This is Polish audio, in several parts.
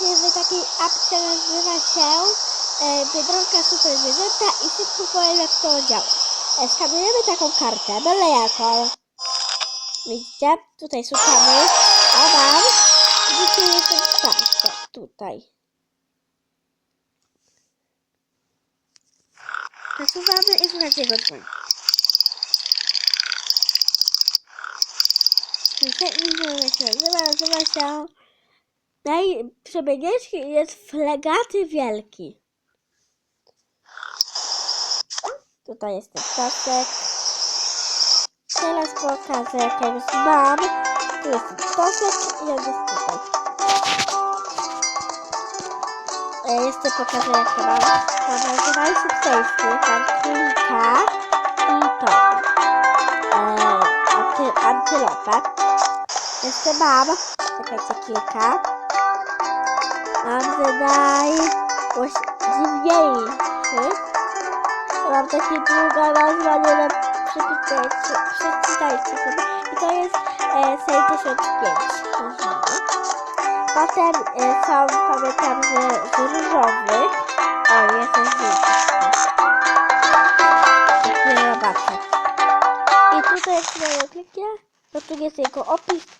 W takiej apce, nazywa się e, Biedronka Super Zwierzęta i szybko to działa. E, skanujemy taką kartę, byle jaką. Widzicie? Tutaj szukamy. A mam. Widzicie, jestem w karcie. Tutaj. Nasuwamy i słuchajcie go dzwoni. Nie wiem jak się nazywa, nazywa się Naj przebiegnieczki jest flegaty wielki. Tutaj jest ten ptaszek. Teraz pokażę jak ja już mam. Tu jest ten ptaszek i on jest tutaj. E, Jeszcze pokażę jak ja mam. Mam przejście. Mam królika i to. E, anty, antylopę. Jeszcze mam. Czekajcie kilka. Mam zadaj dziwniejszy. Mam takie długa nazwa, nie wiem, przeczytajcie, przeczytajcie sobie. I to jest e, Sej 1005. Mhm. Potem e, są, pamiętam, że z. O, jest ten żółty. Takie robacze. I tutaj jak sobie kliknie, to tu jest jego opis.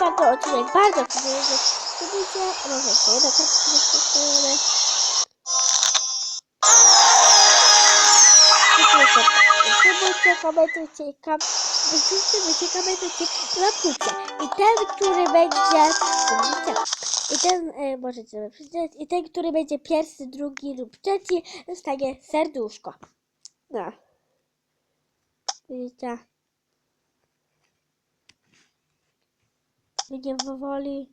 bardzo odcinek, bardzo że widzicie, może jeszcze jedna kartka postawiona. Subujcie, komentujcie i kam... Subujcie, komentujcie i łapkujcie. I ten, który będzie... I ten, e, możecie przeczytać, i ten, który będzie pierwszy, drugi lub trzeci, dostanie serduszko. No. Widzicie? Nie powoli.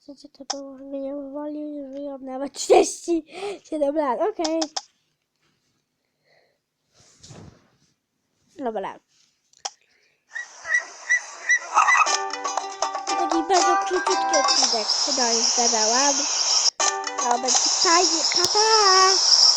Chcecie to powoli, nie powoli, już żyją nawet 37 lat, okej. Dobra. To taki bardzo króciutki odcinek, chyba już gadałam. To będzie fajnie, pa pa!